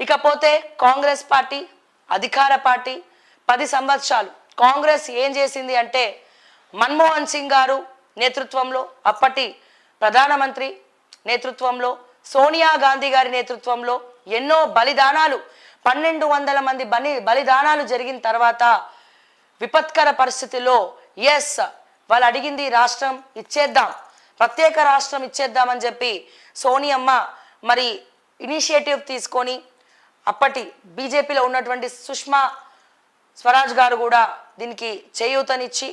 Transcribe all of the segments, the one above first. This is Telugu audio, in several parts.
ఇకపోతే కాంగ్రెస్ పార్టీ అధికార పార్టీ పది సంవత్సరాలు కాంగ్రెస్ ఏం చేసింది అంటే మన్మోహన్ సింగ్ గారు నేతృత్వంలో అప్పటి ప్రధానమంత్రి నేతృత్వంలో సోనియా గాంధీ గారి నేతృత్వంలో ఎన్నో బలిదానాలు పన్నెండు వందల మంది బలి బలిదానాలు జరిగిన తర్వాత విపత్కర పరిస్థితిలో ఎస్ వాళ్ళు అడిగింది రాష్ట్రం ఇచ్చేద్దాం ప్రత్యేక రాష్ట్రం ఇచ్చేద్దామని చెప్పి సోనియమ్మ మరి ఇనిషియేటివ్ తీసుకొని అప్పటి బీజేపీలో ఉన్నటువంటి సుష్మా స్వరాజ్ గారు కూడా దీనికి చేయూతనిచ్చి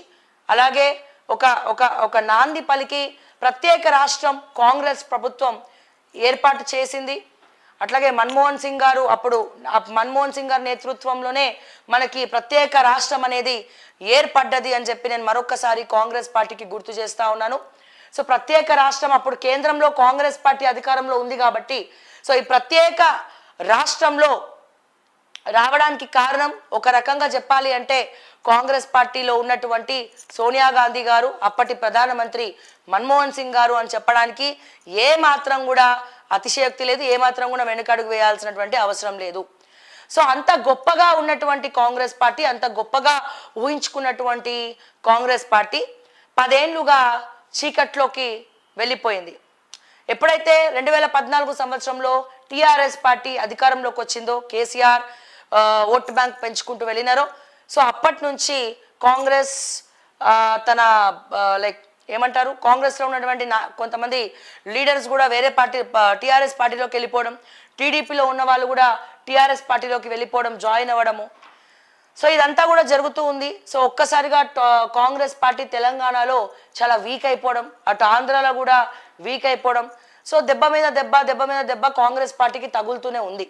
అలాగే ఒక ఒక ఒక నాంది పలికి ప్రత్యేక రాష్ట్రం కాంగ్రెస్ ప్రభుత్వం ఏర్పాటు చేసింది. అట్లాగే మన్మోహన్ సింగ్ గారు అప్పుడు మన్మోహన్ సింగ్ గారి నేతృత్వంలోనే మనకి ప్రత్యేక రాష్ట్రం అనేది ఏర్పడ్డది అని చెప్పి నేను మరొకసారి కాంగ్రెస్ పార్టీకి గుర్తు చేస్తా ఉన్నాను. సో ప్రత్యేక రాష్ట్రం అప్పుడు కేంద్రంలో కాంగ్రెస్ పార్టీ అధికారంలో ఉంది కాబట్టి సో ఈ ప్రత్యేక రాష్ట్రంలో రావడానికి కారణం ఒక రకంగా చెప్పాలి అంటే కాంగ్రెస్ పార్టీలో ఉన్నటువంటి సోనియా గాంధీ గారు అప్పటి ప్రధానమంత్రి మన్మోహన్ సింగ్ గారు అని చెప్పడానికి ఏ మాత్రం కూడా అతిశయోక్తి లేదు ఏ మాత్రం కూడా వెనుకడుగు వేయాల్సినటువంటి అవసరం లేదు. సో అంత గొప్పగా ఉన్నటువంటి కాంగ్రెస్ పార్టీ అంత గొప్పగా ఊహించుకున్నటువంటి కాంగ్రెస్ పార్టీ పదేళ్ళుగా చీకట్లోకి వెళ్ళిపోయింది. ఎప్పుడైతే రెండు వేల పద్నాలుగు సంవత్సరంలో టీఆర్ఎస్ పార్టీ అధికారంలోకి వచ్చిందో కేసీఆర్ ఓటు బ్యాంక్ పెంచుకుంటూ వెళ్ళినారో సో అప్పటి నుంచి కాంగ్రెస్ తన లైక్ ఏమంటారు కాంగ్రెస్లో ఉన్నటువంటి నా కొంతమంది లీడర్స్ కూడా వేరే పార్టీ టీఆర్ఎస్ పార్టీలోకి వెళ్ళిపోవడం టీడీపీలో ఉన్న వాళ్ళు కూడా టీఆర్ఎస్ పార్టీలోకి వెళ్ళిపోవడం జాయిన్ అవ్వడము సో ఇదంతా కూడా జరుగుతూ ఉంది. సో ఒక్కసారిగా ట- కాంగ్రెస్ పార్టీ తెలంగాణలో చాలా వీక్ అయిపోవడం అటు ఆంధ్రాలో కూడా వీక్ అయిపోవడం. సో దెబ్బ మీద దెబ్బ దెబ్బ మీద దెబ్బ కాంగ్రెస్ పార్టీకి తగులుతూనే ఉంది.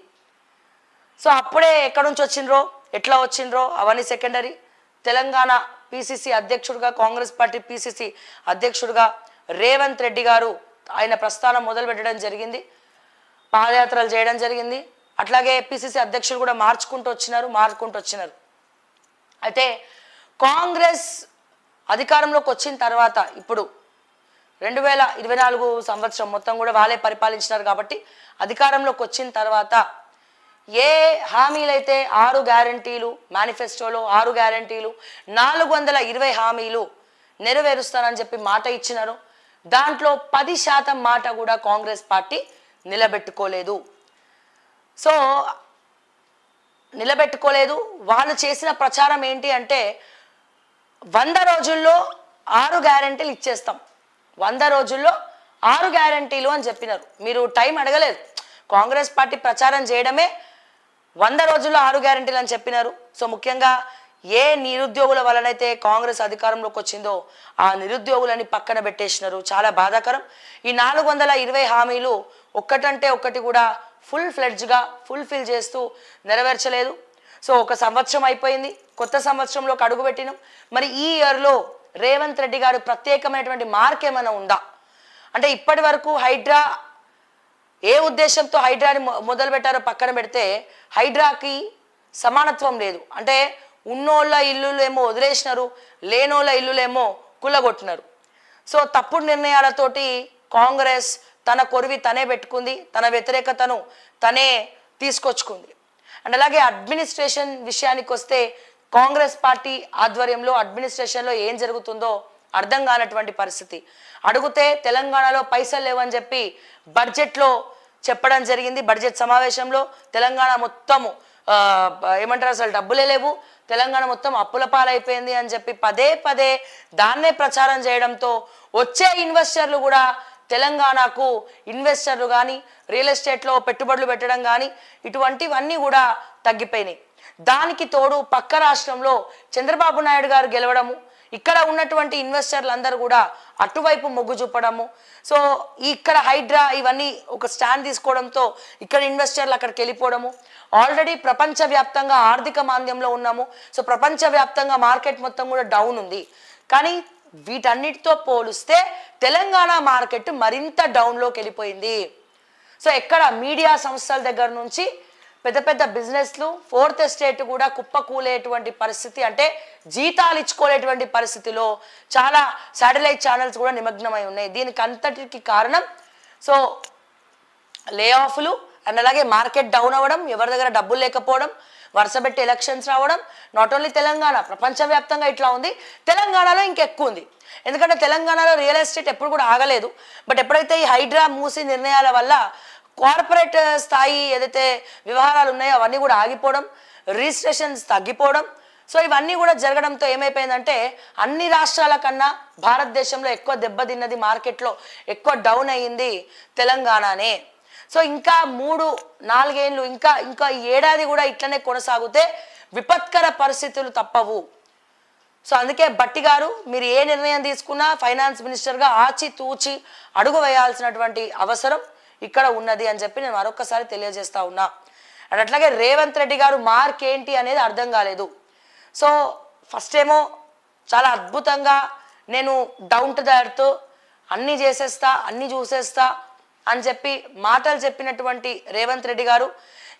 సో అప్పుడే ఎక్కడి నుంచి వచ్చిండ్రో ఎట్లా వచ్చిండ్రో అవన్నీ సెకండరీ తెలంగాణ పిసిసి అధ్యక్షుడిగా కాంగ్రెస్ పార్టీ పిసిసి అధ్యక్షుడిగా రేవంత్ రెడ్డి గారు ఆయన ప్రస్థానం మొదలు పెట్టడం జరిగింది. పాదయాత్రలు చేయడం జరిగింది. అట్లాగే పిసిసి అధ్యక్షుడు కూడా మార్చుకుంటూ వచ్చినారు మార్చుకుంటూ వచ్చినారు. అయితే కాంగ్రెస్ అధికారంలోకి వచ్చిన తర్వాత ఇప్పుడు రెండు వేల ఇరవై నాలుగు సంవత్సరం మొత్తం కూడా వాళ్ళే పరిపాలించినారు కాబట్టి అధికారంలోకి వచ్చిన తర్వాత ఏ హామీలైతే ఆరు గ్యారంటీలు మేనిఫెస్టోలో ఆరు గ్యారంటీలు నాలుగు వందల ఇరవై హామీలు నెరవేరుస్తానని చెప్పి మాట ఇచ్చినారు. దాంట్లో పది శాతం మాట కూడా కాంగ్రెస్ పార్టీ నిలబెట్టుకోలేదు. సో నిలబెట్టుకోలేదు. వాళ్ళు చేసిన ప్రచారం ఏంటి అంటే వంద రోజుల్లో ఆరు గ్యారంటీలు ఇచ్చేస్తాం. వంద రోజుల్లో ఆరు గ్యారంటీలు అని చెప్పినారు. మీరు టైం అడగలేదు. కాంగ్రెస్ పార్టీ ప్రచారం చేయడమే వంద రోజుల్లో ఆరు గ్యారంటీలు అని చెప్పినారు. సో ముఖ్యంగా ఏ నిరుద్యోగుల వలనైతే కాంగ్రెస్ అధికారంలోకి వచ్చిందో ఆ నిరుద్యోగులని పక్కన పెట్టేసినారు. చాలా బాధాకరం. ఈ నాలుగు వందల ఇరవై హామీలు ఒక్కటంటే ఒక్కటి కూడా ఫుల్ ఫ్లెడ్జ్గా ఫుల్ఫిల్ చేస్తూ నెరవేర్చలేదు. సో ఒక సంవత్సరం అయిపోయింది. కొత్త సంవత్సరంలోకి అడుగుపెట్టినాం మరి ఈ ఇయర్లో రేవంత్ రెడ్డి గారు ప్రత్యేకమైనటువంటి మార్క్ ఏమైనా ఉందా? అంటే ఇప్పటి వరకు హైడ్రా ఏ ఉద్దేశంతో హైడ్రాని మొదలు పెట్టారో పక్కన పెడితే హైడ్రాకి సమానత్వం లేదు. అంటే ఉన్నోళ్ళ ఇల్లులేమో వదిలేసినారు లేనోళ్ళ ఇల్లులేమో కుల్లగొట్టినారు సో తప్పుడు నిర్ణయాలతోటి కాంగ్రెస్ తన కొరివి తనే పెట్టుకుంది తన వ్యతిరేకతను తనే తీసుకొచ్చుకుంది. అండ్ అలాగే అడ్మినిస్ట్రేషన్ విషయానికి వస్తే కాంగ్రెస్ పార్టీ ఆధ్వర్యంలో అడ్మినిస్ట్రేషన్లో ఏం జరుగుతుందో అర్థం కానటువంటి పరిస్థితి. అడిగితే తెలంగాణలో పైసలు లేవని చెప్పి బడ్జెట్లో చెప్పడం జరిగింది. బడ్జెట్ సమావేశంలో తెలంగాణ మొత్తము ఏమంటారు అసలు డబ్బులే లేవు. తెలంగాణ మొత్తం అప్పుల పాలైపోయింది అని చెప్పి పదే పదే దాన్నే ప్రచారం చేయడంతో వచ్చే ఇన్వెస్టర్లు కూడా తెలంగాణకు ఇన్వెస్టర్లు కానీ రియల్ ఎస్టేట్లో పెట్టుబడులు పెట్టడం కానీ ఇటువంటివన్నీ కూడా తగ్గిపోయినాయి. దానికి తోడు పక్క రాష్ట్రంలో చంద్రబాబు నాయుడు గారు గెలవడము ఇక్కడ ఉన్నటువంటి ఇన్వెస్టర్లు అందరూ కూడా అటువైపు మొగ్గు చూపడము. సో ఇక్కడ హైడ్రా ఇవన్నీ ఒక స్టాండ్ తీసుకోవడంతో ఇక్కడ ఇన్వెస్టర్లు అక్కడికి వెళ్ళిపోవడము. ఆల్రెడీ ప్రపంచవ్యాప్తంగా ఆర్థిక మాంద్యంలో ఉన్నాము. సో ప్రపంచవ్యాప్తంగా మార్కెట్ మొత్తం కూడా డౌన్ ఉంది. కానీ వీటన్నిటితో పోలిస్తే తెలంగాణ మార్కెట్ మరింత డౌన్లోకి వెళ్ళిపోయింది. సో ఎక్కడ మీడియా సంస్థల దగ్గర నుంచి పెద్ద పెద్ద బిజినెస్లు ఫోర్త్ ఎస్టేట్ కూడా కుప్పకూలేటువంటి పరిస్థితి అంటే జీతాలు ఇచ్చుకోలేటువంటి పరిస్థితిలో చాలా శాటిలైట్ ఛానల్స్ కూడా నిమగ్నమై ఉన్నాయి. దీనికి అంతటికి కారణం సో లే ఆఫ్లు అండ్ అలాగే మార్కెట్ డౌన్ అవ్వడం ఎవరి దగ్గర డబ్బులు లేకపోవడం వరుసపెట్టి ఎలక్షన్స్ రావడం నాట్ ఓన్లీ తెలంగాణ ప్రపంచవ్యాప్తంగా ఇట్లా ఉంది. తెలంగాణలో ఇంకెక్కువ ఉంది. ఎందుకంటే తెలంగాణలో రియల్ ఎస్టేట్ ఎప్పుడు కూడా ఆగలేదు. బట్ ఎప్పుడైతే ఈ హైడ్రా మూసి నిర్ణయాల వల్ల కార్పొరేట్ స్థాయి ఏదైతే వ్యవహారాలు ఉన్నాయో అవన్నీ కూడా ఆగిపోవడం రిజిస్ట్రేషన్స్ తగ్గిపోవడం సో ఇవన్నీ కూడా జరగడంతో ఏమైపోయిందంటే అన్ని రాష్ట్రాల కన్నా భారతదేశంలో ఎక్కువ దెబ్బతిన్నది మార్కెట్లో ఎక్కువ డౌన్ అయ్యింది తెలంగాణనే. సో ఇంకా మూడు నాలుగేళ్ళు ఇంకా ఇంకా ఏడాది కూడా ఇట్లనే కొనసాగితే విపత్కర పరిస్థితులు తప్పవు. సో అందుకే బట్టి గారు మీరు ఏ నిర్ణయం తీసుకున్నా ఫైనాన్స్ మినిస్టర్గా ఆచి తూచి అడుగు వేయాల్సినటువంటి అవసరం ఇక్కడ ఉన్నది అని చెప్పి నేను మరొకసారి తెలియజేస్తా ఉన్నా. అండ్ అట్లాగే రేవంత్ రెడ్డి గారు మార్క్ ఏంటి అనేది అర్థం కాలేదు. సో ఫస్ట్ ఏమో చాలా అద్భుతంగా నేను డౌన్ టు ద అన్నీ చేసేస్తా అన్నీ చూసేస్తా అని చెప్పి మాటలు చెప్పినటువంటి రేవంత్ రెడ్డి గారు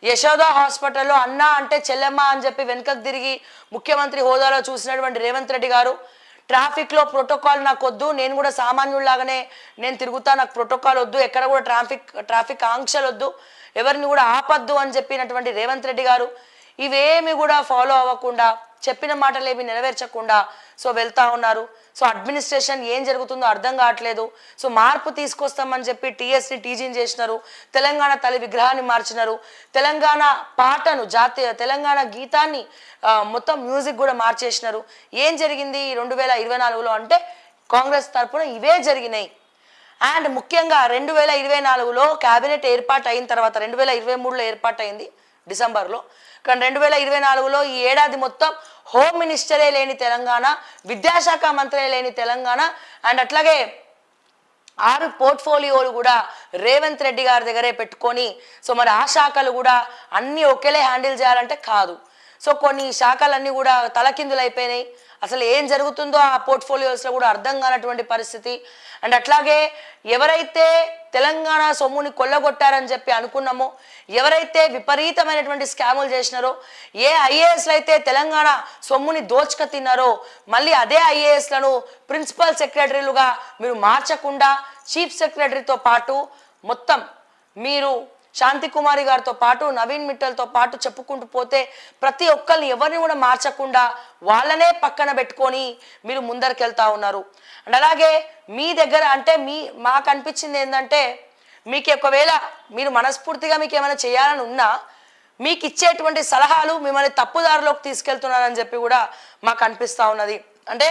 యశోద హాస్పిటల్లో అన్న అంటే చెల్లెమ్మ అని చెప్పి వెనుకకు తిరిగి ముఖ్యమంత్రి హోదాలో చూసినటువంటి రేవంత్ రెడ్డి గారు ట్రాఫిక్లో ప్రోటోకాల్ నాకు వద్దు నేను కూడా సామాన్యుల్లాగానే నేను తిరుగుతా నాకు ప్రోటోకాల్ వద్దు ఎక్కడ కూడా ట్రాఫిక్ ట్రాఫిక్ ఆంక్షలు వద్దు ఎవరిని కూడా ఆపద్దు అని చెప్పినటువంటి రేవంత్ రెడ్డి గారు ఇవేమి కూడా ఫాలో అవ్వకుండా చెప్పిన మాటలు ఏమి నెరవేర్చకుండా సో వెళ్తా ఉన్నారు. సో అడ్మినిస్ట్రేషన్ ఏం జరుగుతుందో అర్థం కావట్లేదు. సో మార్పు తీసుకొస్తామని చెప్పి టీఎస్ని టీజింగ్ చేసినారు. తెలంగాణ తల్లి విగ్రహాన్ని మార్చినారు. తెలంగాణ పాటను జాతీయ తెలంగాణ గీతాన్ని మొత్తం మ్యూజిక్ కూడా మార్చేసినారు. ఏం జరిగింది రెండు వేల ఇరవై నాలుగులో అంటే కాంగ్రెస్ తరపున ఇవే జరిగినాయి. అండ్ ముఖ్యంగా రెండు వేల ఇరవై నాలుగులో క్యాబినెట్ ఏర్పాటు అయిన తర్వాత రెండు వేల ఇరవై మూడులో ఏర్పాటు అయింది డిసెంబర్లో. కానీ రెండు వేల ఇరవై నాలుగులో ఈ ఏడాది మొత్తం హోమ్ మినిస్టరే లేని తెలంగాణ విద్యాశాఖ మంత్రే లేని తెలంగాణ అండ్ అట్లాగే ఆరు పోర్ట్ఫోలియోలు కూడా రేవంత్ రెడ్డి గారి దగ్గరే పెట్టుకొని సో మరి ఆ శాఖలు కూడా అన్నీ ఒకేలే హ్యాండిల్ చేయాలంటే కాదు. సో కొన్ని శాఖలన్నీ కూడా తలకిందులైపోయినాయి. అసలు ఏం జరుగుతుందో ఆ పోర్ట్ఫోలియోస్లో కూడా అర్థం కానటువంటి పరిస్థితి. అండ్ అట్లాగే ఎవరైతే తెలంగాణ సొమ్ముని కొల్లగొట్టారని చెప్పి అనుకున్నామో. ఎవరైతే విపరీతమైనటువంటి స్కాములు చేసినారో ఏ ఐఏఎస్లు అయితే తెలంగాణ సొమ్ముని దోచుక తిన్నారో మళ్ళీ అదే ఐఏఎస్లను ప్రిన్సిపల్ సెక్రటరీలుగా మీరు మార్చకుండా చీఫ్ సెక్రటరీతో పాటు మొత్తం మీరు శాంతి కుమారి గారితో పాటు నవీన్ మిట్టల్తో పాటు చెప్పుకుంటూ పోతే ప్రతి ఒక్కరిని ఎవరిని కూడా మార్చకుండా వాళ్ళనే పక్కన పెట్టుకొని మీరు ముందరికెళ్తా ఉన్నారు. అండ్ అలాగే మీ దగ్గర అంటే మీ మాకు అనిపించింది ఏంటంటే మీకు ఒకవేళ మీరు మనస్ఫూర్తిగా మీకు ఏమైనా చేయాలని ఉన్నా మీకు ఇచ్చేటువంటి సలహాలు మిమ్మల్ని తప్పుదారిలోకి తీసుకెళ్తున్నారని చెప్పి కూడా మాకు అనిపిస్తూ ఉన్నది. అంటే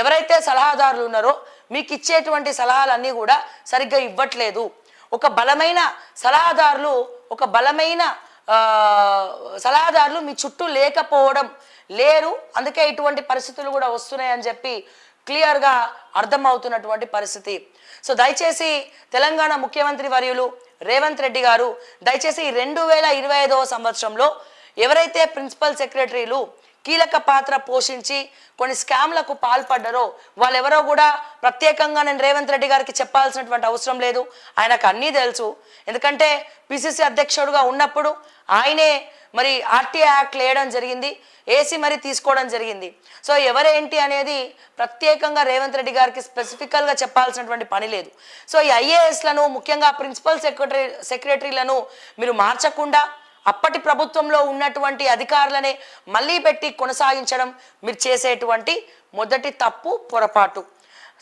ఎవరైతే సలహాదారులు ఉన్నారో మీకు ఇచ్చేటువంటి సలహాలన్నీ కూడా సరిగ్గా ఇవ్వట్లేదు. ఒక బలమైన సలహాదారులు ఒక బలమైన సలహాదారులు మీ చుట్టూ లేకపోవడం లేరు. అందుకే ఇటువంటి పరిస్థితులు కూడా వస్తున్నాయని చెప్పి క్లియర్గా అర్థమవుతున్నటువంటి పరిస్థితి. సో దయచేసి తెలంగాణ ముఖ్యమంత్రి వర్యులు రేవంత్ రెడ్డి గారు దయచేసి రెండు వేల ఇరవై ఐదవ సంవత్సరంలో ఎవరైతే ప్రిన్సిపల్ సెక్రటరీలు కీలక పాత్ర పోషించి కొన్ని స్కామ్లకు పాల్పడ్డారో వాళ్ళెవరో కూడా ప్రత్యేకంగా నేను రేవంత్ రెడ్డి గారికి చెప్పాల్సినటువంటి అవసరం లేదు. ఆయనకు అన్నీ తెలుసు. ఎందుకంటే పిసిసి అధ్యక్షుడుగా ఉన్నప్పుడు ఆయనే మరి ఆర్టీఐ యాక్ట్ వేయడం జరిగింది. ఏసీ మరి తీసుకోవడం జరిగింది. సో ఎవరేంటి అనేది ప్రత్యేకంగా రేవంత్ రెడ్డి గారికి స్పెసిఫికల్గా చెప్పాల్సినటువంటి పని లేదు. సో ఈ ఐఏఎస్లను ముఖ్యంగా ప్రిన్సిపల్ సెక్రటరీ సెక్రటరీలను మీరు మార్చకుండా అప్పటి ప్రభుత్వంలో ఉన్నటువంటి అధికారులనే మళ్ళీ పెట్టి కొనసాగించడం మీరు చేసేటువంటి మొదటి తప్పు పొరపాటు.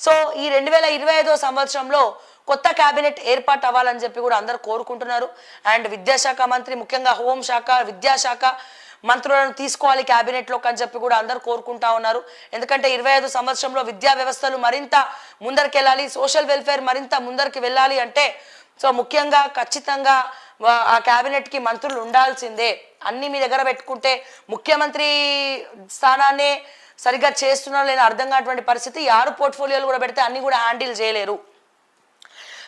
సో ఈ రెండు వేల ఇరవై ఐదో సంవత్సరంలో కొత్త కేబినెట్ ఏర్పాటు అవ్వాలని చెప్పి కూడా అందరూ కోరుకుంటున్నారు. అండ్ విద్యాశాఖ మంత్రి ముఖ్యంగా హోంశాఖ విద్యాశాఖ మంత్రులను తీసుకోవాలి క్యాబినెట్లోకి అని చెప్పి కూడా అందరూ కోరుకుంటా ఉన్నారు. ఎందుకంటే ఇరవై ఐదు సంవత్సరంలో విద్యా వ్యవస్థలు మరింత ముందరికి వెళ్ళాలి సోషల్ వెల్ఫేర్ మరింత ముందరికి వెళ్ళాలి అంటే సో ముఖ్యంగా ఖచ్చితంగా ఆ క్యాబినెట్కి మంత్రులు ఉండాల్సిందే. అన్ని మీ దగ్గర పెట్టుకుంటే ముఖ్యమంత్రి స్థానాన్ని సరిగ్గా చేస్తున్నారో లేని అర్థం కానటువంటి పరిస్థితి ఆరు పోర్ట్ఫోలియోలు కూడా పెడితే అన్ని కూడా హ్యాండిల్ చేయలేరు.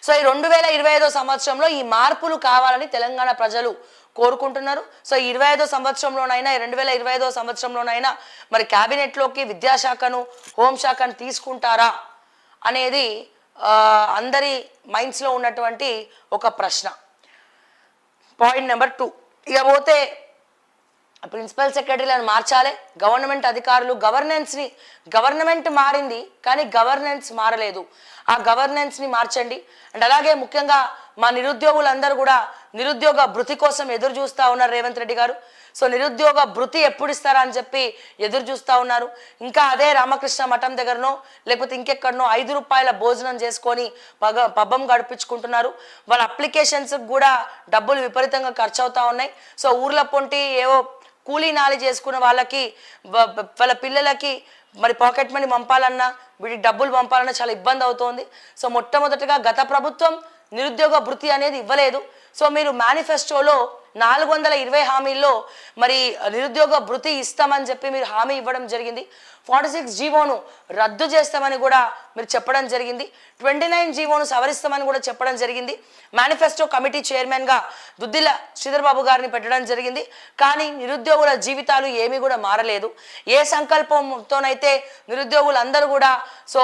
సో ఈ రెండు వేల ఇరవై ఐదో సంవత్సరంలో ఈ మార్పులు కావాలని తెలంగాణ ప్రజలు కోరుకుంటున్నారు. సో ఇరవై ఐదో సంవత్సరంలోనైనా రెండు వేల ఇరవై ఐదో సంవత్సరంలోనైనా మరి క్యాబినెట్లోకి విద్యాశాఖను హోంశాఖను తీసుకుంటారా అనేది అందరి మైండ్స్లో ఉన్నటువంటి ఒక ప్రశ్న. పాయింట్ నెంబర్ టూ ఇక పోతే ప్రిన్సిపల్ సెక్రటరీలను మార్చాలి. గవర్నమెంట్ అధికారులు గవర్నెన్స్ని గవర్నమెంట్ మారింది కానీ గవర్నెన్స్ మారలేదు. ఆ గవర్నెన్స్ని మార్చండి. అండ్ అలాగే ముఖ్యంగా మా నిరుద్యోగులందరూ కూడా నిరుద్యోగ భృతి కోసం ఎదురు చూస్తూ ఉన్నారు రేవంత్ రెడ్డి గారు. సో నిరుద్యోగ భృతి ఎప్పుడు ఇస్తారా అని చెప్పి ఎదురు చూస్తూ ఉన్నారు. ఇంకా అదే రామకృష్ణ మఠం దగ్గరనో లేకపోతే ఇంకెక్కడనో ఐదు రూపాయల భోజనం చేసుకొని పగ పబ్బం గడిపించుకుంటున్నారు. వాళ్ళ అప్లికేషన్స్ కూడా డబ్బులు విపరీతంగా ఖర్చు అవుతా ఉన్నాయి. సో ఊర్ల పొంటి ఏవో కూలీ నాలి చేసుకున్న వాళ్ళకి వాళ్ళ పిల్లలకి మరి పాకెట్ మనీ పంపాలన్నా వీటికి డబ్బులు పంపాలన్నా చాలా ఇబ్బంది అవుతోంది. సో మొట్టమొదటిగా గత ప్రభుత్వం నిరుద్యోగ వృత్తి అనేది ఇవ్వలేదు. సో మీరు మేనిఫెస్టోలో నాలుగు వందల ఇరవై హామీల్లో మరి నిరుద్యోగ భృతి ఇస్తామని చెప్పి మీరు హామీ ఇవ్వడం జరిగింది. ఫార్టీ సిక్స్ జీవోను రద్దు చేస్తామని కూడా మీరు చెప్పడం జరిగింది. ట్వంటీ నైన్ జీవోను సవరిస్తామని కూడా చెప్పడం జరిగింది. మేనిఫెస్టో కమిటీ చైర్మన్గా దుద్దిల శ్రీధర్బాబు గారిని పెట్టడం జరిగింది. కానీ నిరుద్యోగుల జీవితాలు ఏమీ కూడా మారలేదు. ఏ సంకల్పంతోనైతే నిరుద్యోగులందరూ కూడా సో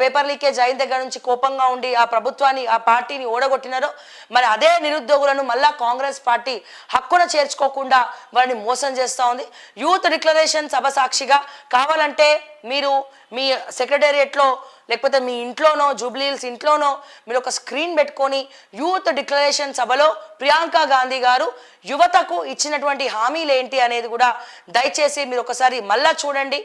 పేపర్ లీకేజ్ అయిన దగ్గర నుంచి కోపంగా ఉండి ఆ ప్రభుత్వాన్ని ఆ పార్టీని ఓడగొట్టినారో మరి అదే నిరుద్యోగులను మళ్ళా కాంగ్రెస్ పార్టీ హక్కున చేర్చుకోకుండా వారిని మోసం చేస్తూ ఉంది. యూత్ డిక్లరేషన్ సభ సాక్షిగా కావాలంటే మీరు మీ సెక్రటేరియట్లో లేకపోతే మీ ఇంట్లోనో జూబ్లీహిల్స్ ఇంట్లోనో మీరు ఒక స్క్రీన్ పెట్టుకొని యూత్ డిక్లరేషన్ సభలో ప్రియాంక గాంధీ గారు యువతకు ఇచ్చినటువంటి హామీలు ఏంటి అనేది కూడా దయచేసి మీరు ఒకసారి మళ్ళా చూడండి.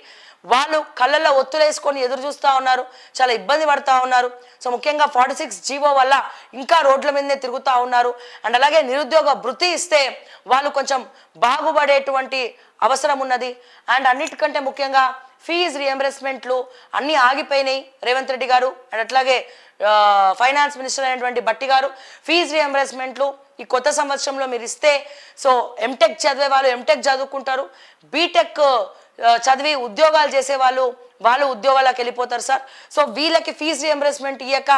వాళ్ళు కళ్ళల్లో ఒత్తులేసుకొని ఎదురు చూస్తూ ఉన్నారు చాలా ఇబ్బంది పడుతూ ఉన్నారు. సో ముఖ్యంగా ఫార్టీ సిక్స్ జీవో వల్ల ఇంకా రోడ్ల మీదనే తిరుగుతూ ఉన్నారు. అండ్ అలాగే నిరుద్యోగ వృత్తి ఇస్తే వాళ్ళు కొంచెం బాగుపడేటువంటి అవసరం ఉన్నది. అండ్ అన్నిటికంటే ముఖ్యంగా ఫీజు రియంబర్స్మెంట్లు అన్నీ ఆగిపోయినాయి. రేవంత్ రెడ్డి గారు అండ్ అట్లాగే ఫైనాన్స్ మినిస్టర్ అయినటువంటి బట్టి గారు. ఫీజు రియంబర్స్మెంట్లు ఈ కొత్త సంవత్సరంలో మీరు ఇస్తే సో ఎంటెక్ చదివే వాళ్ళు ఎంటెక్ చదువుకుంటారు. బీటెక్ చదివి ఉద్యోగాలు చేసే వాళ్ళు వాళ్ళు ఉద్యోగాలకు వెళ్ళిపోతారు సార్. సో వీళ్ళకి ఫీజు రియంబర్స్మెంట్ ఇయ్యక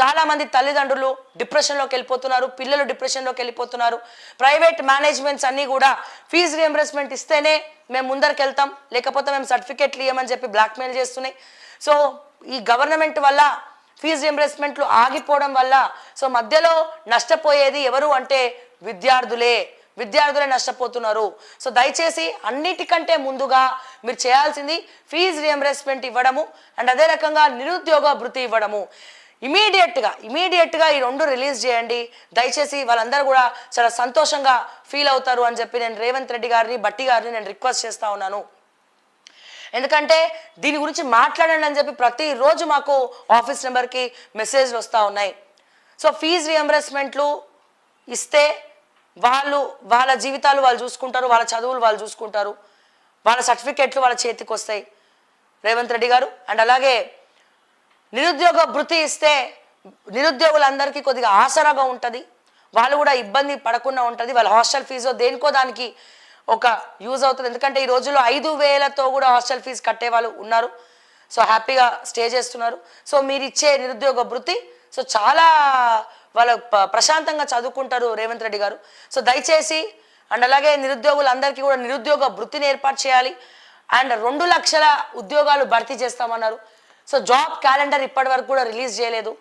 చాలా మంది తల్లిదండ్రులు డిప్రెషన్లోకి వెళ్ళిపోతున్నారు పిల్లలు డిప్రెషన్లోకి వెళ్ళిపోతున్నారు. ప్రైవేట్ మేనేజ్మెంట్స్ అన్నీ కూడా ఫీజు రియంబర్స్మెంట్ ఇస్తేనే మేము ముందరికి వెళ్తాం లేకపోతే మేము సర్టిఫికేట్లు ఇవ్వమని చెప్పి బ్లాక్మెయిల్ చేస్తున్నాయి. సో ఈ గవర్నమెంట్ వల్ల ఫీజు రియంబర్స్మెంట్లు ఆగిపోవడం వల్ల సో మధ్యలో నష్టపోయేది ఎవరు అంటే విద్యార్థులే. విద్యార్థులే నష్టపోతున్నారు. సో దయచేసి అన్నిటికంటే ముందుగా మీరు చేయాల్సింది ఫీజు రియంబర్స్మెంట్ ఇవ్వడము అండ్ అదే రకంగా నిరుద్యోగ భృతి ఇవ్వడము. ఇమీడియట్గా ఇమీడియట్గా ఈ రెండు రిలీజ్ చేయండి. దయచేసి వాళ్ళందరూ కూడా చాలా సంతోషంగా ఫీల్ అవుతారు అని చెప్పి నేను రేవంత్ రెడ్డి గారిని బట్టి గారిని నేను రిక్వెస్ట్ చేస్తా ఉన్నాను. ఎందుకంటే దీని గురించి మాట్లాడండి అని చెప్పి ప్రతిరోజు మాకు ఆఫీస్ నెంబర్కి మెసేజ్లు వస్తూ ఉన్నాయి. సో ఫీజు రియంబర్స్మెంట్లు ఇస్తే వాళ్ళు వాళ్ళ జీవితాలు వాళ్ళు చూసుకుంటారు వాళ్ళ చదువులు వాళ్ళు చూసుకుంటారు వాళ్ళ సర్టిఫికెట్లు వాళ్ళ చేతికి వస్తాయి. రేవంత్ రెడ్డి గారు అండ్ అలాగే నిరుద్యోగ భృతి ఇస్తే నిరుద్యోగులందరికీ కొద్దిగా ఆసరాగా ఉంటుంది. వాళ్ళు కూడా ఇబ్బంది పడకుండా ఉంటుంది. వాళ్ళ హాస్టల్ ఫీజు దేనికో దానికి ఒక యూజ్ అవుతుంది. ఎందుకంటే ఈ రోజుల్లో ఐదు వేలతో కూడా హాస్టల్ ఫీజు కట్టే వాళ్ళు ఉన్నారు. సో హ్యాపీగా స్టే చేస్తున్నారు. సో మీరు ఇచ్చే నిరుద్యోగ భృతి సో చాలా వాళ్ళు ప్రశాంతంగా చదువుకుంటారు రేవంత్ రెడ్డి గారు. సో దయచేసి అండ్ అలాగే నిరుద్యోగులందరికీ కూడా నిరుద్యోగ వృత్తిని ఏర్పాటు చేయాలి. అండ్ రెండు లక్షల ఉద్యోగాలు భర్తీ చేస్తామన్నారు. సో జాబ్ క్యాలెండర్ ఇప్పటి వరకు కూడా రిలీజ్ చేయలేదు.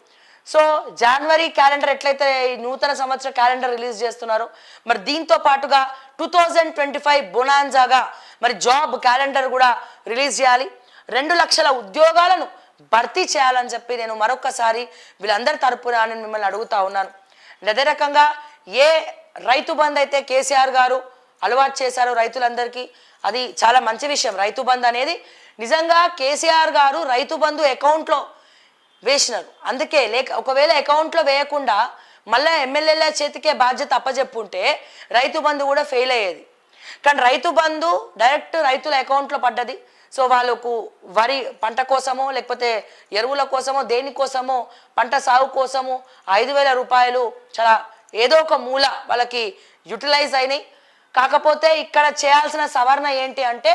సో జనవరి క్యాలెండర్ ఎట్లయితే ఈ నూతన సంవత్సర క్యాలెండర్ రిలీజ్ చేస్తున్నారో మరి దీంతో పాటుగా టూ థౌజండ్ ట్వంటీ ఫైవ్ బొనాన్జాగా మరి జాబ్ క్యాలెండర్ కూడా రిలీజ్ చేయాలి. రెండు లక్షల ఉద్యోగాలను భర్తీ చేయాలని చెప్పి నేను మరొకసారి వీళ్ళందరి తరపున నేను మిమ్మల్ని అడుగుతా ఉన్నాను. అదే రకంగా ఏ రైతు బంద్ అయితే కేసీఆర్ గారు అలవాటు చేశారు రైతులందరికీ అది చాలా మంచి విషయం. రైతు బంద్ అనేది నిజంగా కేసీఆర్ గారు రైతు బంధు అకౌంట్లో వేసినారు. అందుకే లేక ఒకవేళ అకౌంట్లో వేయకుండా మళ్ళీ ఎమ్మెల్యేల చేతికే బాధ్యత అప్పజెప్పుంటే రైతు బంధు కూడా ఫెయిల్ అయ్యేది. కానీ రైతు బంధు డైరెక్ట్ రైతుల అకౌంట్లో పడ్డది. సో వాళ్ళకు వరి పంట కోసమో లేకపోతే ఎరువుల కోసమో దేనికోసమో పంట సాగు కోసము ఐదు వేల రూపాయలు చాలా ఏదో ఒక మూల వాళ్ళకి యూటిలైజ్ అయినాయి. కాకపోతే ఇక్కడ చేయాల్సిన సవరణ ఏంటి అంటే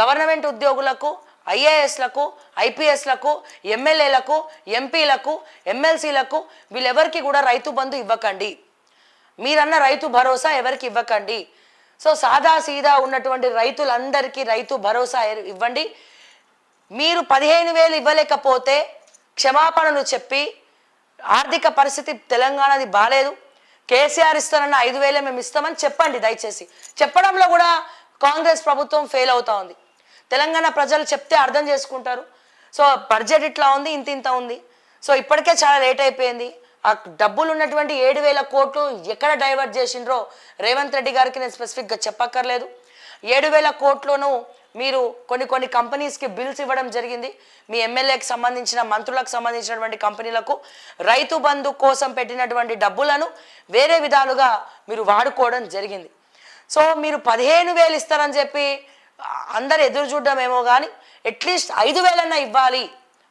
గవర్నమెంట్ ఉద్యోగులకు ఐఏఎస్లకు ఐపీఎస్లకు ఎమ్మెల్యేలకు ఎంపీలకు ఎమ్మెల్సీలకు వీళ్ళెవరికి కూడా రైతు బంధు ఇవ్వకండి. మీరన్న రైతు భరోసా ఎవరికి ఇవ్వకండి? సో సాదా సీదా ఉన్నటువంటి రైతులందరికీ రైతు భరోసా ఇవ్వండి. మీరు పదిహేను వేలు ఇవ్వలేకపోతే క్షమాపణలు చెప్పి ఆర్థిక పరిస్థితి తెలంగాణది బాగాలేదు కేసీఆర్ ఇస్తానన్న ఐదు వేలే మేము ఇస్తామని చెప్పండి దయచేసి. చెప్పడంలో కూడా కాంగ్రెస్ ప్రభుత్వం ఫెయిల్ అవుతా ఉంది. తెలంగాణ ప్రజలు చెప్తే అర్థం చేసుకుంటారు. సో బడ్జెట్ ఇట్లా ఉంది ఇంత ఇంత ఉంది. సో ఇప్పటికే చాలా లేట్ అయిపోయింది. ఆ డబ్బులు ఉన్నటువంటి ఏడు వేల కోట్లు ఎక్కడ డైవర్ట్ చేసిండ్రో రేవంత్ రెడ్డి గారికి నేను స్పెసిఫిక్గా చెప్పక్కర్లేదు. ఏడు వేల కోట్లను మీరు కొన్ని కొన్ని కంపెనీస్కి బిల్స్ ఇవ్వడం జరిగింది. మీ ఎమ్మెల్యేకి సంబంధించిన మంత్రులకు సంబంధించినటువంటి కంపెనీలకు రైతు బంధు కోసం పెట్టినటువంటి డబ్బులను వేరే విధాలుగా మీరు వాడుకోవడం జరిగింది. సో మీరు పదిహేను వేలు ఇస్తారని చెప్పి అందరు ఎదురు చూడడం ఏమో కానీ అట్లీస్ట్ ఐదు వేలన్నా ఇవ్వాలి.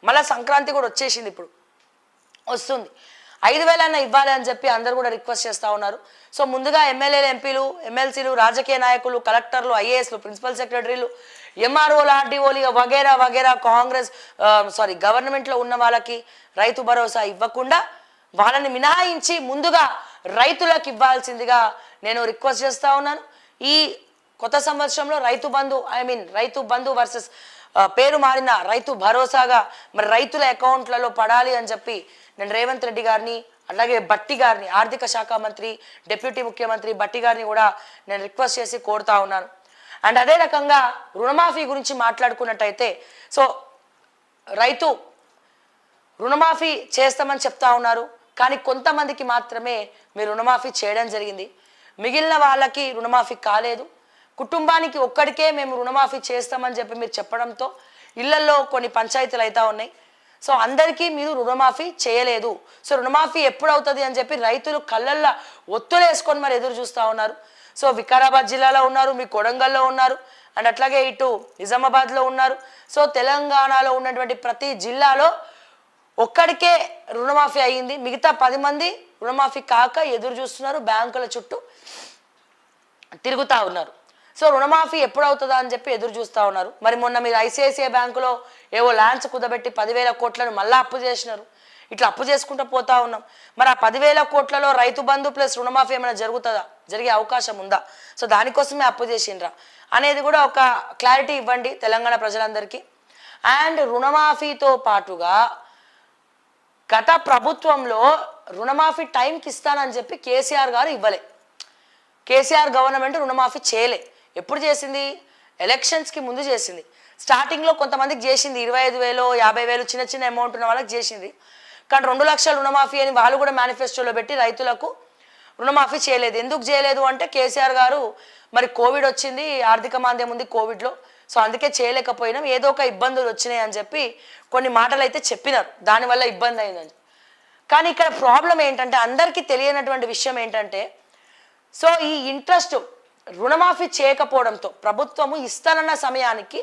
మళ్ళీ సంక్రాంతి కూడా వచ్చేసింది ఇప్పుడు. వస్తుంది. ఐదు వేలైనా ఇవ్వాలి అని చెప్పి అందరు కూడా రిక్వెస్ట్ చేస్తూ ఉన్నారు. సో ముందుగా ఎమ్మెల్యేలు ఎంపీలు ఎమ్మెల్సీలు రాజకీయ నాయకులు కలెక్టర్లు ఐఏఎస్లు ప్రిన్సిపల్ సెక్రటరీలు ఎంఆర్ఓలు ఆర్డీఓలు ఇక వగేరా వగేరా కాంగ్రెస్ సారీ గవర్నమెంట్లో ఉన్న వాళ్ళకి రైతు భరోసా ఇవ్వకుండా వాళ్ళని మినహాయించి ముందుగా రైతులకు ఇవ్వాల్సిందిగా నేను రిక్వెస్ట్ చేస్తూ ఉన్నాను. ఈ కొత్త సంవత్సరంలో Rythu Bandhu I mean Rythu Bandhu versus పేరు మారిన రైతు భరోసాగా మరి రైతుల అకౌంట్లలో పడాలి అని చెప్పి నేను రేవంత్ రెడ్డి గారిని అలాగే బట్టి గారిని ఆర్థిక శాఖ మంత్రి డిప్యూటీ ముఖ్యమంత్రి బట్టి గారిని కూడా నేను రిక్వెస్ట్ చేసి కోరుతా ఉన్నాను. అండ్ అదే రకంగా రుణమాఫీ గురించి మాట్లాడుకున్నట్టయితే సో రైతు రుణమాఫీ చేస్తామని చెప్తా ఉన్నారు కానీ కొంతమందికి మాత్రమే మీరు రుణమాఫీ చేయడం జరిగింది. మిగిలిన వాళ్ళకి రుణమాఫీ కాలేదు. కుటుంబానికి ఒక్కడికే మేము రుణమాఫీ చేస్తామని చెప్పి మీరు చెప్పడంతో ఇళ్ళలో కొన్ని పంచాయతీలు అవుతా ఉన్నాయి. సో అందరికీ మీరు రుణమాఫీ చేయలేదు. సో రుణమాఫీ ఎప్పుడు అవుతుంది అని చెప్పి రైతులు కళ్ళల్లో ఒత్తులేసుకొని మరి ఎదురు చూస్తూ ఉన్నారు. సో వికారాబాద్ జిల్లాలో ఉన్నారు మీ కొడంగల్లో ఉన్నారు అండ్ అట్లాగే ఇటు నిజామాబాద్లో ఉన్నారు. సో తెలంగాణలో ఉన్నటువంటి ప్రతి జిల్లాలో ఒక్కడికే రుణమాఫీ అయ్యింది. మిగతా పది మంది రుణమాఫీ కాక ఎదురు చూస్తున్నారు బ్యాంకుల చుట్టూ తిరుగుతూ ఉన్నారు. సో రుణమాఫీ ఎప్పుడు అవుతుందా అని చెప్పి ఎదురు చూస్తూ ఉన్నారు. మరి మొన్న మీరు ఐసిఐసిఐ బ్యాంకులో ఏవో ల్యాండ్స్ కుదబెట్టి పదివేల కోట్లను మళ్ళీ అప్పు చేసినారు. ఇట్లా అప్పు చేసుకుంటూ పోతా ఉన్నాం. మరి ఆ పదివేల కోట్లలో రైతు బంధు ప్లస్ రుణమాఫీ ఏమైనా జరుగుతుందా? జరిగే అవకాశం ఉందా? సో దానికోసమే అప్పు చేసిండ్రా. అనేది కూడా ఒక క్లారిటీ ఇవ్వండి తెలంగాణ ప్రజలందరికీ. అండ్ రుణమాఫీతో పాటుగా గత ప్రభుత్వంలో రుణమాఫీ టైంకి ఇస్తానని చెప్పి కేసీఆర్ గారు ఇవ్వలే. కేసీఆర్ గవర్నమెంట్ రుణమాఫీ చేయలే. ఎప్పుడు చేసింది? ఎలక్షన్స్కి ముందు చేసింది. స్టార్టింగ్లో కొంతమందికి చేసింది ఇరవై ఐదు వేలు యాభై వేలు చిన్న చిన్న అమౌంట్ ఉన్న వాళ్ళకి చేసింది. కానీ రెండు లక్షల రుణమాఫీ అని వాళ్ళు కూడా మేనిఫెస్టోలో పెట్టి రైతులకు రుణమాఫీ చేయలేదు. ఎందుకు చేయలేదు అంటే కేసీఆర్ గారు మరి కోవిడ్ వచ్చింది ఆర్థిక మాంద్యం ఉంది కోవిడ్లో. సో అందుకే చేయలేకపోయినాం. ఏదో ఒక ఇబ్బందులు వచ్చినాయి అని చెప్పి కొన్ని మాటలు అయితే చెప్పినారు. దానివల్ల ఇబ్బంది అయిందని. కానీ ఇక్కడ ప్రాబ్లం ఏంటంటే అందరికీ తెలియనటువంటి విషయం ఏంటంటే సో ఈ ఇంట్రెస్ట్ రుణమాఫీ చేయకపోవడంతో ప్రభుత్వము ఇస్తానన్న సమయానికి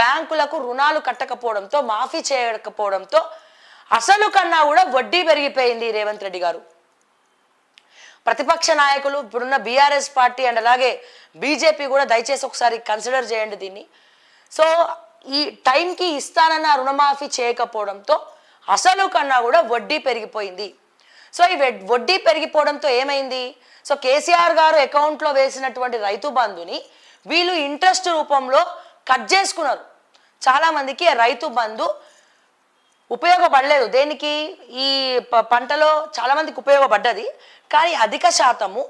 బ్యాంకులకు రుణాలు కట్టకపోవడంతో మాఫీ చేయకపోవడంతో అసలు కన్నా కూడా వడ్డీ పెరిగిపోయింది రేవంత్ రెడ్డి గారు. ప్రతిపక్ష నాయకులు ఇప్పుడున్న బీఆర్ఎస్ పార్టీ అండ్ అలాగే బీజేపీ కూడా దయచేసి ఒకసారి కన్సిడర్ చేయండి దీన్ని. సో ఈ టైంకి ఇస్తానన్న రుణమాఫీ చేయకపోవడంతో అసలు కన్నా కూడా వడ్డీ పెరిగిపోయింది. సో ఈ వడ్డీ పెరిగిపోవడంతో ఏమైంది? సో కేసీఆర్ గారు అకౌంట్లో వేసినటువంటి రైతు బంధుని వీళ్ళు ఇంట్రెస్ట్ రూపంలో కట్ చేసుకున్నారు. చాలామందికి రైతు బంధు ఉపయోగపడలేదు. దేనికి? ఈ ప- పంటలో చాలామందికి ఉపయోగపడ్డది. కానీ అధిక శాతము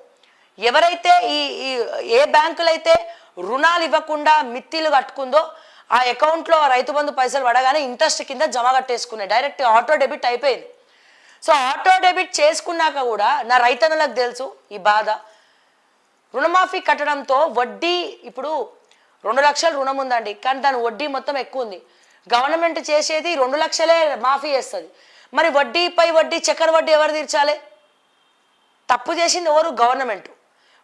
ఎవరైతే ఈ ఈ ఏ బ్యాంకులైతే రుణాలు ఇవ్వకుండా మిత్తిలు కట్టుకుందో ఆ అకౌంట్లో రైతు బంధు పైసలు పడగానే ఇంట్రెస్ట్ కింద జమ కట్టేసుకున్నాయి డైరెక్ట్ ఆటో డెబిట్ అయిపోయింది. సో ఆటో డెబిట్ చేసుకున్నాక కూడా నా రైతన్నులకు తెలుసు ఈ బాధ. రుణమాఫీ కట్టడంతో వడ్డీ ఇప్పుడు రెండు లక్షలు రుణం ఉందండి. కానీ దాని వడ్డీ మొత్తం ఎక్కువ ఉంది. గవర్నమెంట్ చేసేది రెండు లక్షలే మాఫీ చేస్తుంది. మరి వడ్డీపై వడ్డీ చక్కెర వడ్డీ ఎవరు తీర్చాలి? తప్పు చేసింది ఎవరు? గవర్నమెంట్.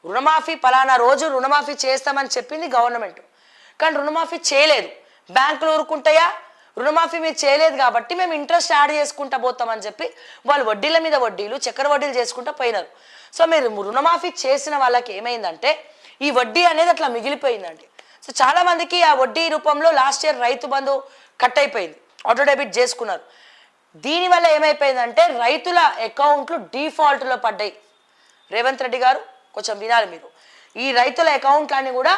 రుణమాఫీ పలానా రోజు రుణమాఫీ చేస్తామని చెప్పింది గవర్నమెంట్. కానీ రుణమాఫీ చేయలేదు. బ్యాంకులు ఊరుకుంటాయా? రుణమాఫీ మీరు చేయలేదు కాబట్టి మేము ఇంట్రెస్ట్ యాడ్ చేసుకుంటా పోతామని చెప్పి వాళ్ళు వడ్డీల మీద వడ్డీలు చక్కెర వడ్డీలు చేసుకుంటా పోయినారు. సో మీరు రుణమాఫీ చేసిన వాళ్ళకి ఏమైందంటే ఈ వడ్డీ అనేది అట్లా మిగిలిపోయిందండి. సో చాలా మందికి ఆ వడ్డీ రూపంలో last year Rythu Bandhu cut అయిపోయింది ఆటో డెబిట్ చేసుకున్నారు. దీనివల్ల ఏమైపోయిందంటే రైతుల అకౌంట్లు డిఫాల్ట్లో పడ్డాయి. రేవంత్ రెడ్డి గారు కొంచెం వినాలి మీరు. ఈ రైతుల అకౌంట్లన్నీ కూడా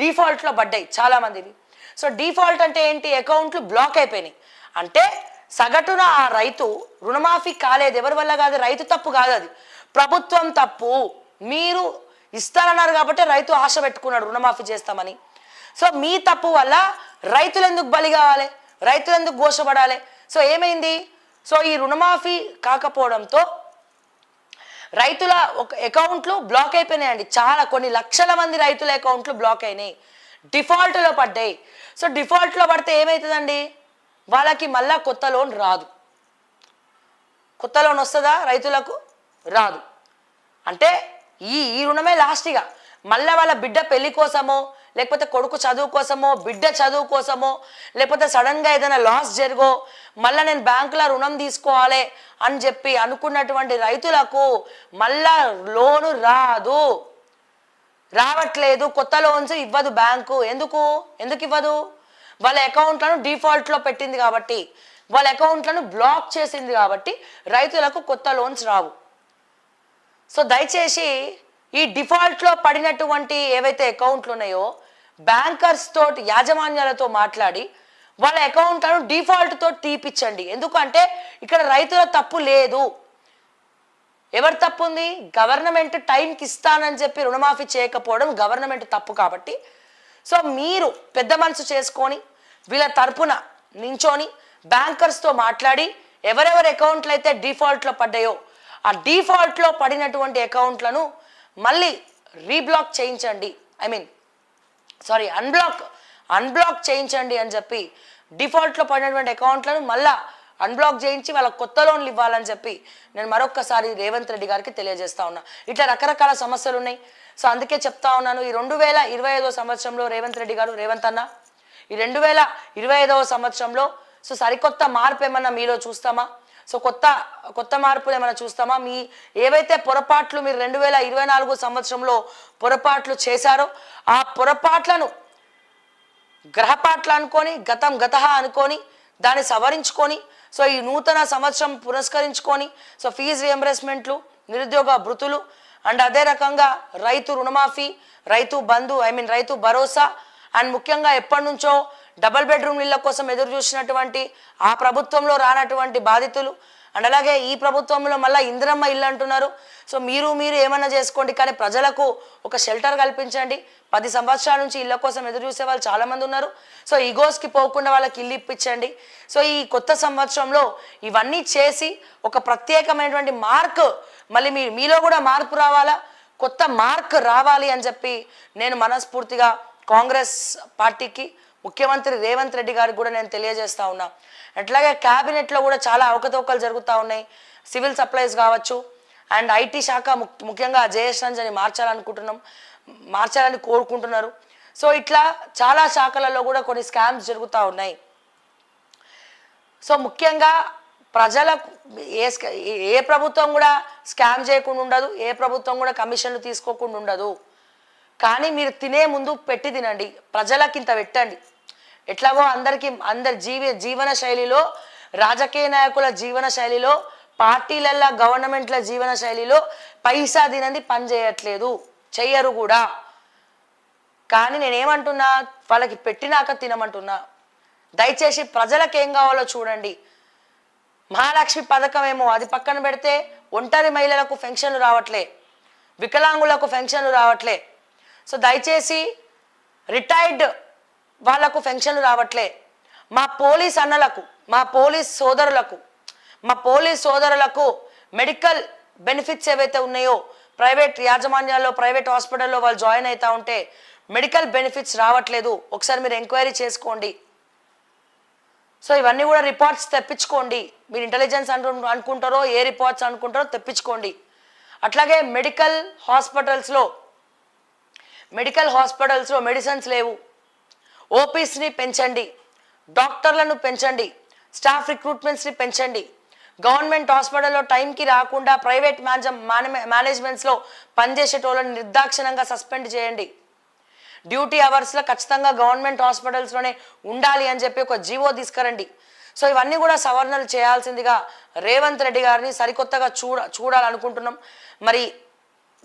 డిఫాల్ట్లో పడ్డాయి చాలా మందివి సో డిఫాల్ట్ అంటే ఏంటి? అకౌంట్లు బ్లాక్ అయిపోయినాయి. అంటే సగటున ఆ రైతు రుణమాఫీ కాలేదు. ఎవరి వల్ల కాదు? రైతు తప్పు కాదు అది. ప్రభుత్వం తప్పు. మీరు ఇస్తానన్నారు కాబట్టి రైతు ఆశ పెట్టుకున్నాడు రుణమాఫీ చేస్తామని. సో మీ తప్పు వల్ల రైతులు ఎందుకు బలి కావాలి? రైతులు ఎందుకు ఘోషపడాలి? సో ఏమైంది? సో ఈ రుణమాఫీ కాకపోవడంతో రైతుల ఒక అకౌంట్లు బ్లాక్ అయిపోయినాయండి. చాలా కొన్ని లక్షల మంది రైతుల అకౌంట్లు బ్లాక్ అయినాయి. డిఫాల్ట్లో పడ్డాయి. సో డిఫాల్ట్లో పడితే ఏమవుతుందండి వాళ్ళకి మళ్ళా కొత్త లోన్ రాదు. కొత్త లోన్ వస్తుందా రైతులకు? రాదు. అంటే ఈ ఈ రుణమే లాస్ట్గా. మళ్ళీ వాళ్ళ బిడ్డ పెళ్ళి కోసమో లేకపోతే కొడుకు చదువు కోసమో బిడ్డ చదువు కోసమో లేకపోతే సడన్గా ఏదైనా లాస్ జరిగో మళ్ళీ నేను బ్యాంకులో రుణం తీసుకోవాలి అని చెప్పి అనుకున్నటువంటి రైతులకు మళ్ళా లోను రాదు. రావట్లేదు కొత్త లోన్స్ ఇవ్వదు బ్యాంకు. ఎందుకు? ఎందుకు ఇవ్వదు? వాళ్ళ అకౌంట్లను డిఫాల్ట్లో పెట్టింది కాబట్టి వాళ్ళ అకౌంట్లను బ్లాక్ చేసింది కాబట్టి రైతులకు కొత్త లోన్స్ రావు. సో దయచేసి ఈ డిఫాల్ట్లో పడినటువంటి ఏవైతే అకౌంట్లు ఉన్నాయో బ్యాంకర్స్ తోటి యాజమాన్యాలతో మాట్లాడి వాళ్ళ అకౌంట్లను డిఫాల్ట్తో తీపిచ్చండి. ఎందుకంటే ఇక్కడ రైతుల తప్పు లేదు. ఎవరు తప్పు ఉంది గవర్నమెంట్ టైంకి ఇస్తానని చెప్పి రుణమాఫీ చేయకపోవడం గవర్నమెంట్ తప్పు కాబట్టి. సో మీరు పెద్ద మనసు చేసుకొని వీళ్ళ తరపున నించోని బ్యాంకర్స్తో మాట్లాడి ఎవరెవరి అకౌంట్లు అయితే డిఫాల్ట్లో పడ్డాయో ఆ డిఫాల్ట్లో పడినటువంటి అకౌంట్లను మళ్ళీ రీబ్లాక్ చేయించండి. I mean sorry unblock unblock చేయించండి అని చెప్పి డిఫాల్ట్లో పడినటువంటి అకౌంట్లను మళ్ళీ అన్బ్లాక్ చేయించి వాళ్ళకి కొత్త లోన్లు ఇవ్వాలని చెప్పి నేను మరొక్కసారి రేవంత్ రెడ్డి గారికి తెలియజేస్తా ఉన్నా. ఇట్లా రకరకాల సమస్యలు ఉన్నాయి. సో అందుకే చెప్తా ఉన్నాను ఈ రెండు వేల ఇరవై ఐదో సంవత్సరంలో రేవంత్ రెడ్డి గారు రేవంత్ అన్న ఈ రెండు వేల ఇరవై ఐదవ సంవత్సరంలో సో సరికొత్త మార్పు ఏమన్నా మీలో చూస్తామా? సో కొత్త కొత్త మార్పులు ఏమైనా చూస్తామా? మీ ఏవైతే పొరపాట్లు మీరు రెండు వేల ఇరవై నాలుగు సంవత్సరంలో పొరపాట్లు చేశారో ఆ పొరపాట్లను గ్రహపాట్లు అనుకొని గతం గత అనుకొని దాన్ని సవరించుకొని సో ఈ నూతన సంవత్సరం పురస్కరించుకొని సో ఫీజు రియంబర్స్మెంట్లు నిరుద్యోగ భృతులు అండ్ అదే రకంగా రైతు రుణమాఫీ Rythu Bandhu I mean Rythu Bharosa and ముఖ్యంగా ఎప్పటి నుంచో డబల్ బెడ్రూమ్ ఇళ్ళ కోసం ఎదురు చూసినటువంటి ఆ ప్రభుత్వంలో రానటువంటి బాధితులు అండ్ అలాగే ఈ ప్రభుత్వంలో మళ్ళీ ఇందిరమ్మ ఇల్లు అంటున్నారు. సో మీరు మీరు ఏమన్నా చేసుకోండి. కానీ ప్రజలకు ఒక షెల్టర్ కల్పించండి. పది సంవత్సరాల నుంచి ఇళ్ళ కోసం ఎదురు చూసే వాళ్ళు చాలామంది ఉన్నారు. సో ఈగోస్కి పోకుండా వాళ్ళకి ఇల్లు ఇప్పించండి. సో ఈ కొత్త సంవత్సరంలో ఇవన్నీ చేసి ఒక ప్రత్యేకమైనటువంటి మార్క్ మళ్ళీ మీ మీలో కూడా మార్పు రావాలా? కొత్త మార్క్ రావాలి అని చెప్పి నేను మనస్ఫూర్తిగా కాంగ్రెస్ పార్టీకి ముఖ్యమంత్రి రేవంత్ రెడ్డి గారికి కూడా నేను తెలియజేస్తా ఉన్నా. అట్లాగే క్యాబినెట్లో కూడా చాలా అవకతవకలు జరుగుతూ ఉన్నాయి. సివిల్ సప్లైస్ కావచ్చు అండ్ ఐటీ శాఖ ముఖ్యంగా జయేష్ రంజని మార్చాలనుకుంటున్నాం మార్చాలని కోరుకుంటున్నారు. సో ఇట్లా చాలా శాఖలలో కూడా కొన్ని స్కామ్స్ జరుగుతూ ఉన్నాయి. సో ముఖ్యంగా ప్రజలకు ఏ ఏ ప్రభుత్వం కూడా స్కామ్ చేయకుండా ఉండదు ఏ ప్రభుత్వం కూడా కమిషన్లు తీసుకోకుండా ఉండదు. కానీ మీరు తినే ముందు పెట్టి తినండి ప్రజలకి ఇంత పెట్టండి. ఎట్లాగో అందరికీ అందరి జీవి జీవన శైలిలో రాజకీయ నాయకుల జీవన శైలిలో పార్టీలల్లా గవర్నమెంట్ల జీవన శైలిలో పైసా తినంది పని చేయట్లేదు. చెయ్యరు కూడా. కానీ నేనేమంటున్నా వాళ్ళకి పెట్టినాక తినమంటున్నా. దయచేసి ప్రజలకు ఏం కావాలో చూడండి. మహాలక్ష్మి పథకం ఏమో అది పక్కన పెడితే ఒంటరి మహిళలకు పెన్షన్లు రావట్లే. వికలాంగులకు పెన్షన్లు రావట్లే. సో దయచేసి రిటైర్డ్ వాళ్ళకు పెన్షన్లు రావట్లే. మా పోలీస్ అన్నలకు మా పోలీస్ సోదరులకు మా పోలీస్ సోదరులకు మెడికల్ బెనిఫిట్స్ ఏవైతే ఉన్నాయో ప్రైవేట్ యాజమాన్యాల్లో ప్రైవేట్ హాస్పిటల్లో వాళ్ళు జాయిన్ అవుతా ఉంటే మెడికల్ బెనిఫిట్స్ రావట్లేదు. ఒకసారి మీరు ఎంక్వైరీ చేసుకోండి. సో ఇవన్నీ కూడా రిపోర్ట్స్ తెప్పించుకోండి. మీరు ఇంటెలిజెన్స్ అంటు అనుకుంటారో ఏ రిపోర్ట్స్ అనుకుంటారో తెప్పించుకోండి. అట్లాగే మెడికల్ హాస్పిటల్స్లో మెడికల్ హాస్పిటల్స్లో మెడిసిన్స్ లేవు. ఓపీస్ని పెంచండి డాక్టర్లను పెంచండి స్టాఫ్ రిక్రూట్మెంట్స్ని పెంచండి. గవర్నమెంట్ హాస్పిటల్లో టైంకి రాకుండా ప్రైవేట్ మేనేజ మేనేజ్మెంట్స్లో పనిచేసేటోళ్ళని నిర్దాక్షిణంగా సస్పెండ్ చేయండి. డ్యూటీ అవర్స్లో ఖచ్చితంగా గవర్నమెంట్ హాస్పిటల్స్లోనే ఉండాలి అని చెప్పి ఒక జీవో తీసుకురండి. సో ఇవన్నీ కూడా సవరణలు చేయాల్సిందిగా రేవంత్ రెడ్డి గారిని సరికొత్తగా చూడ చూడాలనుకుంటున్నాం. మరి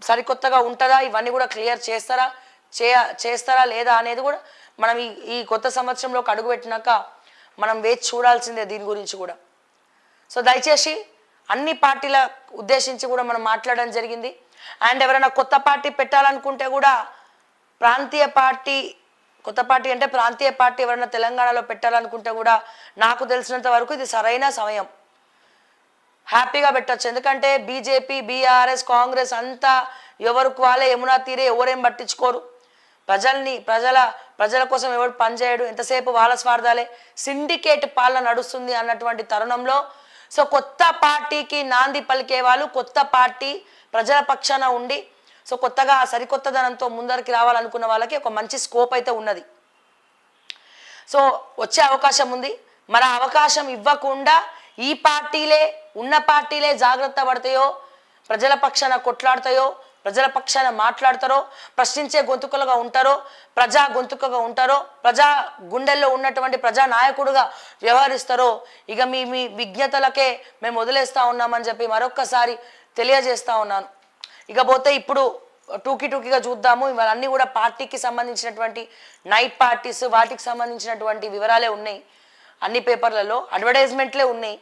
సరికొత్తగా ఉంటుందా? ఇవన్నీ కూడా క్లియర్ చేస్తారా? చేయ చేస్తారా లేదా అనేది కూడా మనం ఈ ఈ కొత్త సంవత్సరంలోకి అడుగుపెట్టినాక మనం వేచి చూడాల్సిందే దీని గురించి కూడా. సో దయచేసి అన్ని పార్టీల ఉద్దేశించి కూడా మనం మాట్లాడడం జరిగింది. అండ్ ఎవరైనా కొత్త పార్టీ పెట్టాలనుకుంటే కూడా ప్రాంతీయ పార్టీ కొత్త పార్టీ అంటే ప్రాంతీయ పార్టీ ఎవరైనా తెలంగాణలో పెట్టాలనుకుంటే కూడా నాకు తెలిసినంత వరకు ఇది సరైన సమయం. హ్యాపీగా పెట్టచ్చు. ఎందుకంటే బీజేపీ బీఆర్ఎస్ కాంగ్రెస్ అంతా ఎవరికి వాళ్ళే యమునా తీరే ఎవరేం పట్టించుకోరు. ప్రజల్ని ప్రజల ప్రజల కోసం ఎవడు పనిచేయడు ఎంతసేపు వాళ్ళ స్వార్థాలే. సిండికేట్ పాలన నడుస్తుంది అన్నటువంటి తరుణంలో సో కొత్త పార్టీకి నాంది పలికే వాళ్ళు కొత్త పార్టీ ప్రజల పక్షాన ఉండి సో కొత్తగా సరికొత్తదనంతో ముందరికి రావాలనుకున్న వాళ్ళకి ఒక మంచి స్కోప్ అయితే ఉన్నది. సో వచ్చే అవకాశం ఉంది. మన అవకాశం ఇవ్వకుండా ఈ పార్టీలే ఉన్న పార్టీలే జాగ్రత్త పడతాయో ప్రజల పక్షాన కొట్లాడతాయో ప్రజల పక్షాన మాట్లాడతారో ప్రశ్నించే గొంతుకలుగా ఉంటారో ప్రజా గొంతుకగా ఉంటారో ప్రజా గుండెల్లో ఉన్నటువంటి ప్రజా నాయకుడుగా వ్యవహరిస్తారో ఇక మీ మీ విజ్ఞతలకే మేము వదిలేస్తూ ఉన్నామని చెప్పి మరొక్కసారి తెలియజేస్తూ ఉన్నాను. ఇకపోతే ఇప్పుడు టూకి టూకీగా చూద్దాము. ఇవన్నీ కూడా పార్టీకి సంబంధించినటువంటి నైట్ పార్టీస్ వాటికి సంబంధించినటువంటి వివరాలే ఉన్నాయి. అన్ని పేపర్లలో అడ్వర్టైజ్మెంట్లే ఉన్నాయి.